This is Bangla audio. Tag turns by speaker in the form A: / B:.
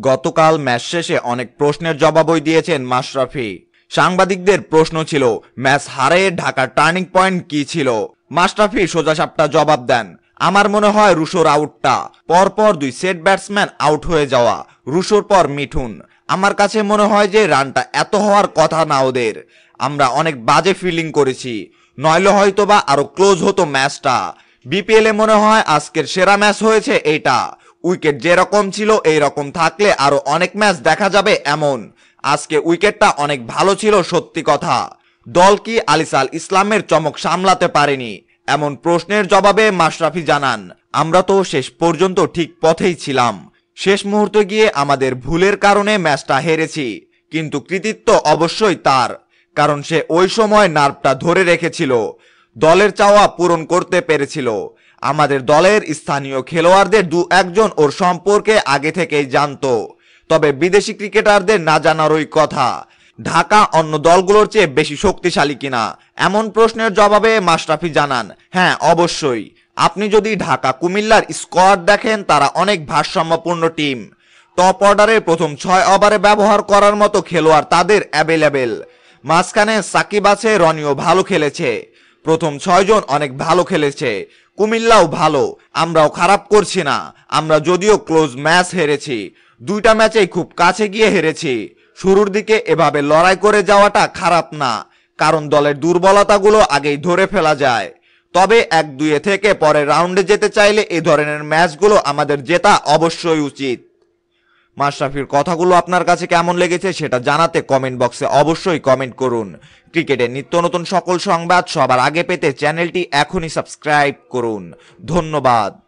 A: গতকাল ম্যাচ শেষে অনেক প্রশ্নের জবাবই দিয়েছেন মাশরাফি। সাংবাদিকদের প্রশ্ন ছিল, ম্যাচ হারে ঢাকার টার্নিং পয়েন্ট কি ছিল? মাশরাফি সোজাসাপটা জবাব দেন, আমার মনে হয় রুশোর আউটটা। পরপর দুই সেট ব্যাটসম্যান আউট হয়ে যাওয়া, রুশোর পর মিঠুন। আমার কাছে মনে হয় যে রানটা এত হওয়ার কথা না ওদের। আমরা অনেক বাজে ফিল্ডিং করেছি, নইলে হয়তো বা আরও ক্লোজ হতো ম্যাচটা। বিপিএল মনে হয় আজকের সেরা ম্যাচ হয়েছে এইটা। উইকেট যেরকম ছিল এই রকম থাকলে আরও অনেক ম্যাচ দেখা যাবে এমন। আজকে উইকেটটা অনেক ভালো ছিল, সত্যি কথা। দল কি আলিসাল ইসলামের চমক সামলাতে পারেনি? এমন প্রশ্নের জবাবে মাশরাফি জানান, আমরা তো শেষ পর্যন্ত ঠিক পথেই ছিলাম। শেষ মুহূর্তে গিয়ে আমাদের ভুলের কারণে ম্যাচটা হেরেছি। কিন্তু কৃতিত্ব অবশ্যই তার, কারণ সে ওই সময় নার্ভটা ধরে রেখেছিল। দলের চাওয়া পূরণ করতে পেরেছিল। আমাদের দলের স্থানীয় খেলোয়াড়দের দু একজন ওর সম্পর্কে আগে থেকেই জানতো। তবে বিদেশি ক্রিকেটারদের না জানারই কথা। ঢাকা অন্য দলগুলোর চেয়ে বেশি শক্তিশালী কিনা, এমন প্রশ্নের জবাবে মাশরাফি জানান হ্যাঁ অবশ্যই। আপনি যদি ঢাকা কুমিল্লার স্কোয়াড দেখেন, তারা অনেক ভারসাম্যপূর্ণ টিম। টপ অর্ডারে প্রথম ছয় ওভারে ব্যবহার করার মতো খেলোয়াড় তাদের অ্যাভেলেবেল। মাঝখানে সাকিব আছে, রনিও ভালো খেলেছে। প্রথম ছয়জন অনেক ভালো খেলেছে। কুমিল্লাও ভালো, আমরাও খারাপ করছি না। আমরা যদিও ক্লোজ ম্যাচ হেরেছি, দুইটা ম্যাচেই খুব কাছে গিয়ে হেরেছি। শুরুর দিকে এভাবে লড়াই করে যাওয়াটা খারাপ না, কারণ দলের দুর্বলতাগুলো আগেই ধরে ফেলা যায়। তবে এক দুয়ে থেকে পরে রাউন্ডে যেতে চাইলে এ ধরনের ম্যাচগুলো আমাদের জেতা অবশ্যই উচিত। মাশরাফির কথাগুলো আপনার কাছে কেমন লেগেছে সেটা জানাতে কমেন্ট বক্সে অবশ্যই কমেন্ট করুন। ক্রিকেটের নিত্য নতুন সকল সংবাদ সবার আগে পেতে চ্যানেলটি এখনই সাবস্ক্রাইব করুন। ধন্যবাদ।